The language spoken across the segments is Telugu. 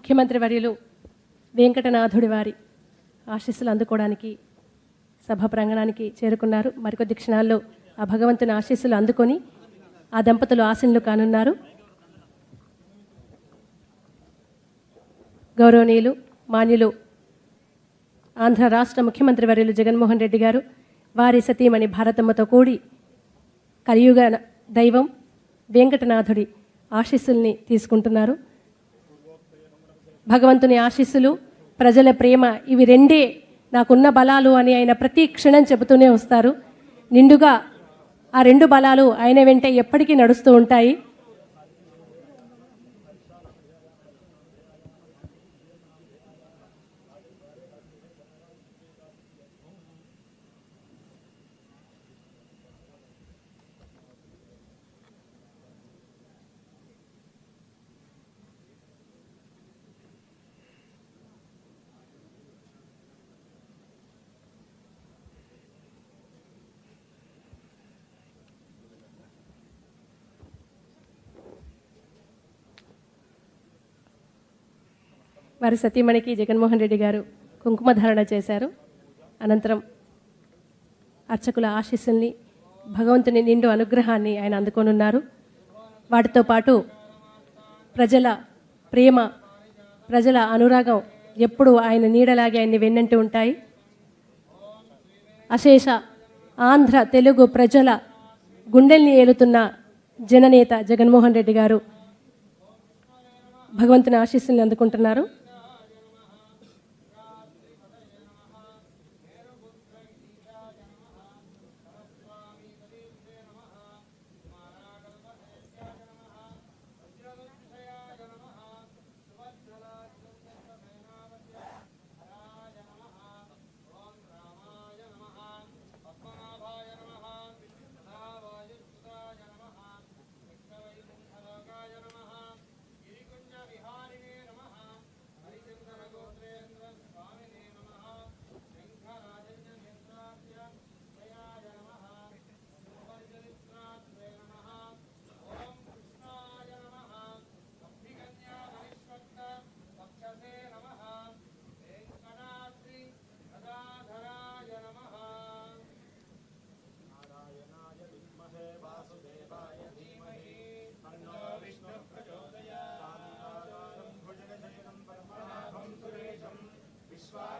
ముఖ్యమంత్రి వర్యులు వెంకటనాథుడి వారి ఆశీస్సులు అందుకోవడానికి సభ ప్రాంగణానికి చేరుకున్నారు. మరికొద్ది క్షణాల్లో ఆ భగవంతుని ఆశీస్సులు అందుకొని ఆ దంపతులు ఆశీనులు కానున్నారు. గౌరవనీయులు మాన్యులు ఆంధ్ర రాష్ట్ర ముఖ్యమంత్రి వర్యులు జగన్మోహన్ రెడ్డి గారు వారి సతీమణి భారతమ్మతో కూడి కలియుగ దైవం వెంకటనాథుడి ఆశీస్సుల్ని తీసుకుంటున్నారు. భగవంతుని ఆశీస్సులు ప్రజల ప్రేమ ఇవి రెండే నాకున్న బలాలు అని ఆయన ప్రతి క్షణం చెబుతూనే వస్తారు. నిండుగా ఆ రెండు బలాలు ఆయన వెంటే ఎప్పటికీ నడుస్తూ ఉంటాయి. వారి సతీమణికి జగన్మోహన్ రెడ్డి గారు కుంకుమధారణ చేశారు. అనంతరం అర్చకుల ఆశీస్సుల్ని భగవంతుని నిండు అనుగ్రహాన్ని ఆయన అందుకోనున్నారు. వాటితో పాటు ప్రజల ప్రేమ ప్రజల అనురాగం ఎప్పుడు ఆయన నీడలాగే ఆయన్ని వెన్నంటూ ఉంటాయి. అశేష ఆంధ్ర తెలుగు ప్రజల గుండెల్ని ఏలుతున్న జననేత జగన్మోహన్ రెడ్డి గారు భగవంతుని ఆశీస్సుల్ని అందుకుంటున్నారు. Christ.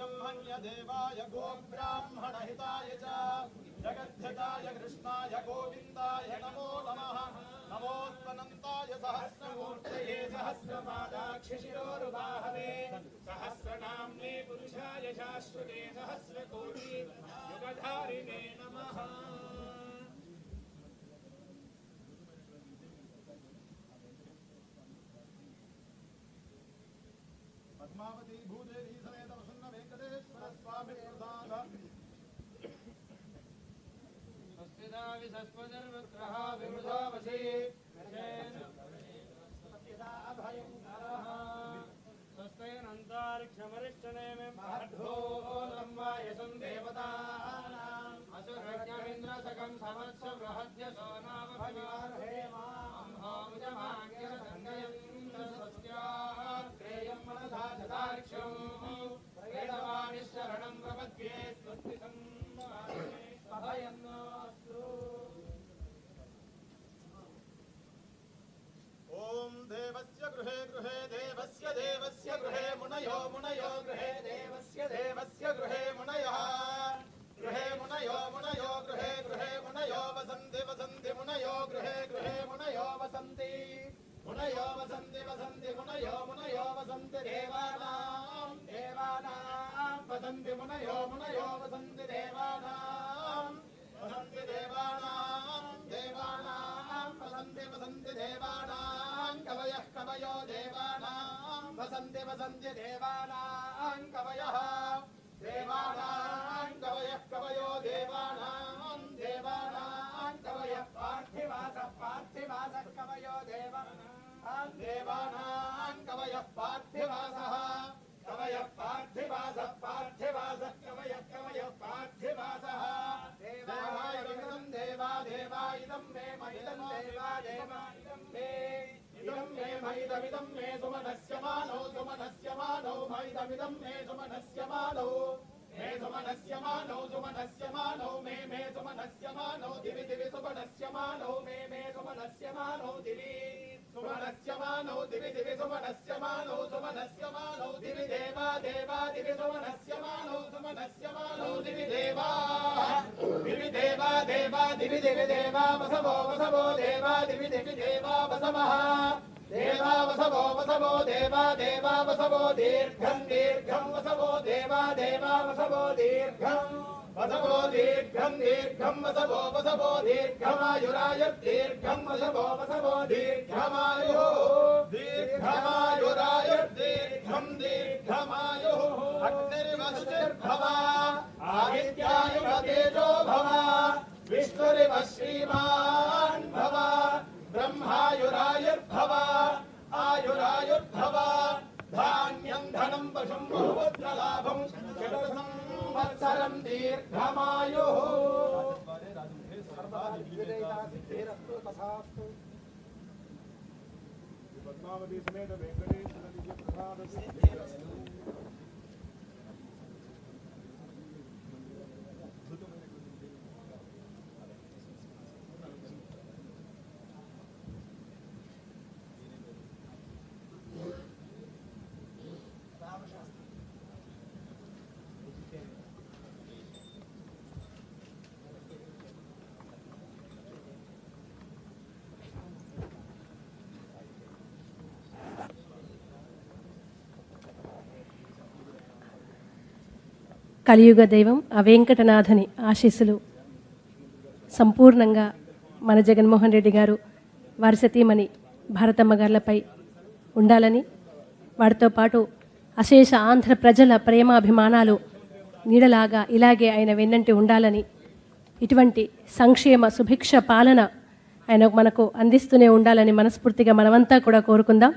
देवाय गोब्राह्मणहिताय च। जगद्धिताय कृष्णाय गोविन्दाय नमो नमः। नमोऽत्मनन्ताय सहस्रमूर्तये सहस्रपादाक्षिशिरोरुबाहवे। सहस्रनाम्ने पुरुषाय शाश्वते सहस्रकोटि युगधारिणे नमः। पद्मावती, भूदेवी समेत Sasvadarvatraha Vimudha Vasayet मुनयो गृहे देवस्य देवस्य गृहे मुनयः गृहे मुनयो मुनयो गृहे गृहे मुनयो वसन्ति वसन्ति मुनयो गृहे गृहे मुनयो वसन्ति मुनयो वसन्ति वसन्ति मुनयो मुनयो वसन्ति देवानां देवानां वसन्ति मुनयो मुनयो वसन्ति देवानां वसन्ति देवानां देवानां वसन्ति वसन्ति देवानां कवयः कवयो देवानां वसन्ति वसन्ति देवानां कवयः। देवानां कवयः कवयो देवानां देवानां कवयः। पार्थिवासः पार्थिवासः कवयो देवानां। देवानां कवयः पार्थिवासः मानौ महिदमिदं मे सुमनस्य मानौ मे सुमनस्य मानौ सुमनस्य मानौ मे मे सुमनस्य मानौ दिवि दिवि सुमनस्य मानौ मे मे सुमनस्य मानौ दिवि सुमनस्य मानौ दिवि दिवि सुमनस्य मानौ सुमनस्य मानौ दिवि देवा देवा दिवि सुमनस्य मानौ सुमनस्य मानौ दिवि देवा दिवि देवा देवा दिवि दिवि देवा वसवो वसवो देवा दिवि दिवि देवा वसवः देवावसवो वसवो देवा देवावसवो दीर्घम् दीर्घम् वसवो देवा देवावसवो दीर्घम् वसवो दीर्घम् दीर्घम् वसवो वसवो दीर्घमायुरायुर्दीर्घम् वसवो वसवो दीर्घमायुः। दीर्घमायुरायुर्दीर्घम् दीर्घमायुः। निवस् निर्भवा आदित्यायुव तेजो भवा विष्णुरिव श्रीमा। ब्रह्मायुरायुर्भव आयुरायुर्भव धान्यं धनं पशुं बहुभद्रलाभं षड्संवत्सरं दीर्घमायुः पद्मावती समेत वेंकटेश प्रसाद కలియుగ దైవం ఆ వెంకటనాథని ఆశీస్సులు సంపూర్ణంగా మన జగన్మోహన్ రెడ్డి గారు వారి సతీమణి భారతమ్మ గార్లపై ఉండాలని వారితో పాటు అశేష ఆంధ్ర ప్రజల ప్రేమాభిమానాలు నీడలాగా ఇలాగే ఆయన వెన్నంటి ఉండాలని ఇటువంటి సంక్షేమ సుభిక్ష పాలన ఆయన మనకు అందిస్తూనే ఉండాలని మనస్ఫూర్తిగా మనమంతా కూడా కోరుకుందాం.